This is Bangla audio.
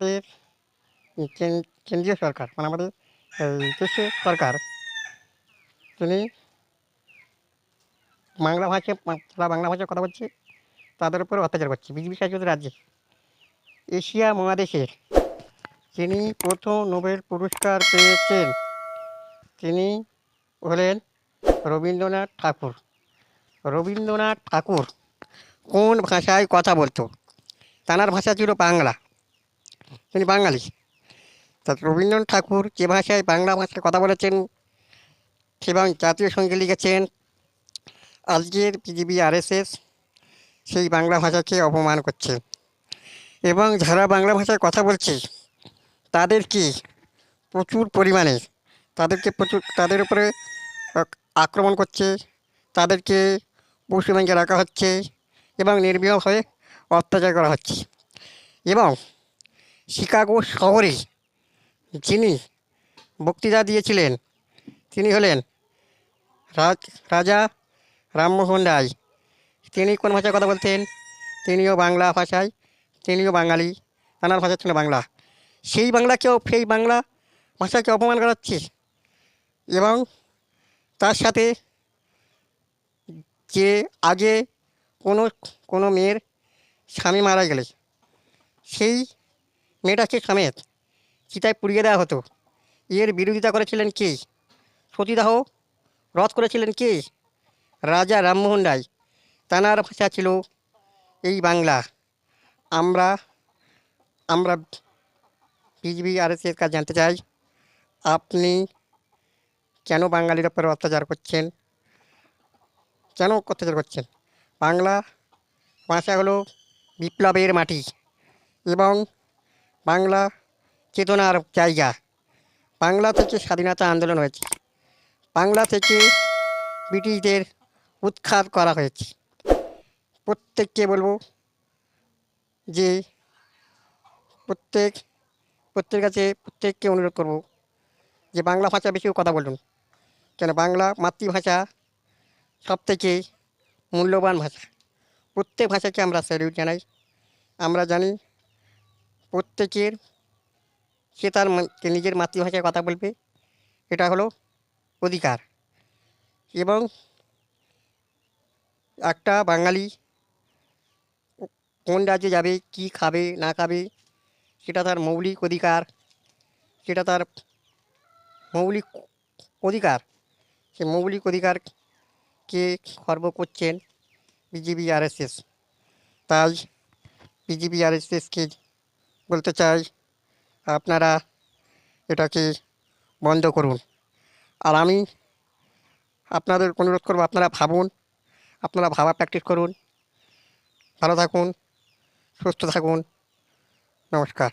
আমাদের কেন- কেন্দ্রীয় সরকার মানে আমাদের দেশের সরকার, তিনি বাংলা ভাষায় যারা বাংলা ভাষায় কথা বলছে, তাদের উপর অত্যাচার করছে, বিজেপি শাসিত রাজ্যে। এশিয়া মহাদেশের যিনি প্রথম নোবেল পুরস্কার পেয়েছেন, তিনি হলেন রবীন্দ্রনাথ ঠাকুর। রবীন্দ্রনাথ ঠাকুর কোন ভাষায় কথা বলতো? তাঁর ভাষা ছিল বাংলা। তিনি বাঙালি। তা রবীন্দ্রনাথ ঠাকুর যে ভাষায় বাংলা ভাষায় কথা বলেছেন এবং জাতীয় সংগীত লিখেছেন, আজকের বিজেপি আরএসএস সেই বাংলা ভাষাকে অপমান করছে। এবং যারা বাংলা ভাষায় কথা বলছে তাদেরকে প্রচুর পরিমাণে, তাদেরকে প্রচুর, তাদের উপরে আক্রমণ করছে, তাদেরকে পশ্চিমবঙ্গে রাখা হচ্ছে এবং নির্বিহভাবে অত্যাচার করা হচ্ছে। এবং শিকাগো শহরে যিনি বক্তৃতা দিয়েছিলেন, তিনি হলেন রাজ, রাজা রামমোহন রায়। তিনি কোন ভাষায় কথা বলতেন? তিনিও বাংলা ভাষায়, তিনিও বাঙালি তাঁর ভাষা ছিল বাংলা। সেই বাংলাকেও, সেই বাংলা ভাষাকে অপমান করা হচ্ছে এবং তার সাথে যে আগে কোনো কোনো মেয়ের স্বামী মারা গেলে, সেই মেয়েটাকে সমেত চিতায় পুড়িয়ে দেওয়া হতো। এর বিরোধিতা করেছিলেন কে? সতীদাহ রদ করেছিলেন কে? রাজা রামমোহন রায়। তাঁর ভাষা ছিল এই বাংলা। আমরা আমরা বিজেপি আর এর কাজ জানতে চাই, আপনি কেন বাঙালির ওপর অত্যাচার করছেন? কেন অত্যাচার করছেন? বাংলা ভাষা হলো বিপ্লবের মাটি এবং বাংলা চেতনার জায়গা। বাংলা থেকে স্বাধীনতা আন্দোলন হয়েছে। বাংলা থেকে ব্রিটিশদের উৎখাত করা হয়েছে। প্রত্যেককে বলব যে প্রত্যেক, প্রত্যেকের কাছে প্রত্যেককে অনুরোধ করব যে বাংলা ভাষা বেশি কথা বলুন। কেন বাংলা মাতৃভাষা সব থেকে মূল্যবান ভাষা। প্রত্যেক ভাষাকে আমরা স্যালিউট জানাই। আমরা জানি প্রত্যেকের, সে তার নিজের মাতৃভাষায় কথা বলবে, এটা হলো অধিকার। এবং একটা বাঙালি কোন রাজ্যে যাবে, কি খাবে, না খাবে, সেটা তার মৌলিক অধিকার, সেটা তার মৌলিক অধিকার, সে মৌলিক অধিকারকে খর্ব করছেন বিজেপি আরএসএস তাই বিজেপি আরএসএসকে বলতে চাই, আপনারা এটাকে বন্ধ করুন। আর আমি আপনাদের অনুরোধ করব, আপনারা ভাবুন, আপনারা ভাবা প্র্যাকটিস করুন। ভালো থাকুন, সুস্থ থাকুন। নমস্কার।